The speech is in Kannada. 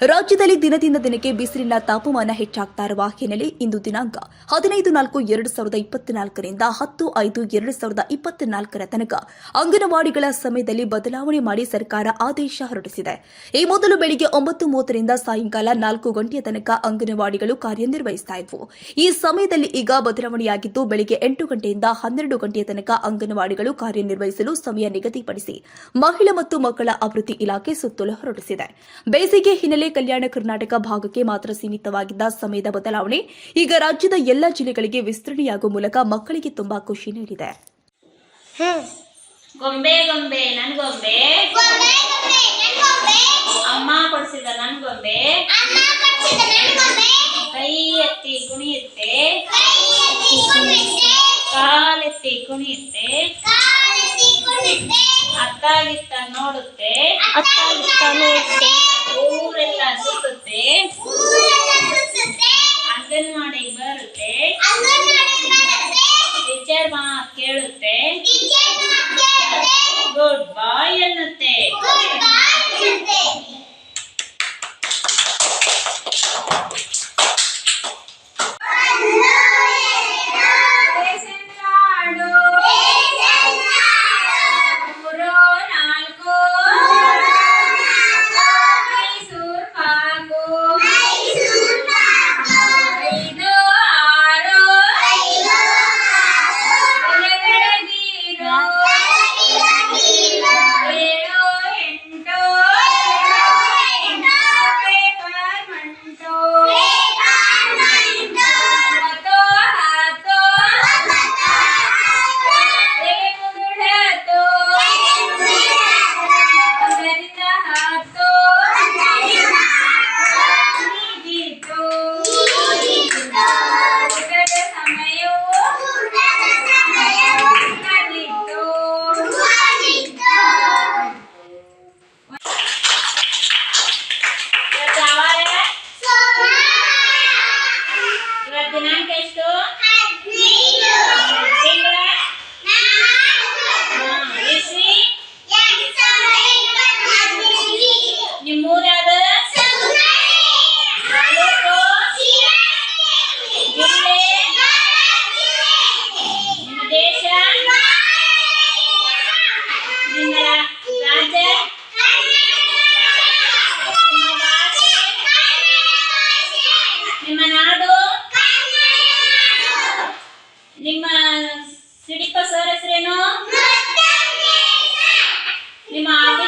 ರಾಜ್ಯದಲ್ಲಿ ದಿನದಿಂದ ದಿನಕ್ಕೆ ಬಿಸಿಲಿನ ತಾಪಮಾನ ಹೆಚ್ಚಾಗ್ತಾ ಇರುವ ಹಿನ್ನೆಲೆ ಇಂದು ದಿನಾಂಕ ಹದಿನೈದು ನಾಲ್ಕು ಎರಡು ಸಾವಿರದ ಇಪ್ಪತ್ನಾಲ್ಕರಿಂದ ಹತ್ತು ಐದು ಎರಡು ಸಾವಿರದ ಇಪ್ಪತ್ನಾಲ್ಕರ ತನಕ. ಅಂಗನವಾಡಿಗಳ ಸಮಯದಲ್ಲಿ ಬದಲಾವಣೆ ಮಾಡಿ ಸರ್ಕಾರ ಆದೇಶ ಹೊರಡಿಸಿದೆ. ಈ ಮೊದಲು ಬೆಳಿಗ್ಗೆ ಒಂಬತ್ತು ಮೂವತ್ತರಿಂದ ಸಾಯಂಕಾಲ ನಾಲ್ಕು ಗಂಟೆಯ ತನಕ ಅಂಗನವಾಡಿಗಳು ಕಾರ್ಯನಿರ್ವಹಿಸ್ತಾ ಇದ್ವು. ಈ ಸಮಯದಲ್ಲಿ ಈಗ ಬದಲಾವಣೆಯಾಗಿದ್ದು ಬೆಳಿಗ್ಗೆ ಎಂಟು ಗಂಟೆಯಿಂದ ಹನ್ನೆರಡು ಗಂಟೆಯ ತನಕ ಅಂಗನವಾಡಿಗಳು ಕಾರ್ಯನಿರ್ವಹಿಸಲು ಸಮಯ ನಿಗದಿಪಡಿಸಿ ಮಹಿಳಾ ಮತ್ತು ಮಕ್ಕಳ ಅಭಿವೃದ್ಧಿ ಇಲಾಖೆ ಸುತ್ತೋಲೆ ಹೊರಡಿಸಿದೆ. ಬೇಸಿಗೆ ಹಿನ್ನೆಲೆ ಕಲ್ಯಾಣ ಕರ್ನಾಟಕ ಭಾಗಕ್ಕೆ ಮಾತ್ರ ಸೀಮಿತವಾಗಿದ್ದ ಸಮಯದ ಬದಲಾವಣೆ ಈಗ ರಾಜ್ಯದ ಎಲ್ಲ ಜಿಲ್ಲೆಗಳಿಗೆ ವಿಸ್ತರಣೆಯಾಗುವ ಮೂಲಕ ಮಕ್ಕಳಿಗೆ ತುಂಬಾ ಖುಷಿ ನೀಡಿದೆ. ಗೊಂಬೆ ಗೊಂಬೆ ನನ್ ಗೊಂಬೆ. ಗೊಂಬೆ ಗೊಂಬೆ ನನ್ ಅಮ್ಮ ಕೊಡ್ಸಿದ ನನ್ ಗೊಂಬೆ. ಅಮ್ಮ ಕೊಡ್ಸಿದ ನನ್ ಗೊಂಬೆ. ಕೈ ಎತ್ತಿ ಕುಣಿಯುತ್ತೆ. ಕಾಲೆತ್ತಿ ಕುಣಿಯುತ್ತೆ. ಅತ್ತಾಗಿತ್ತ ನೋಡುತ್ತೆ. ಅತ್ತಾಗಿತ್ತ ನೋಡುತ್ತೆ. அசுத்தத்தே அங்கன்வாடி ನಿಮ್ಮ ಸಿಡಿಪ ಸರ್ ಹೆಸರೇನು? ನಿಮ್ಮ ಆಫೀಸ್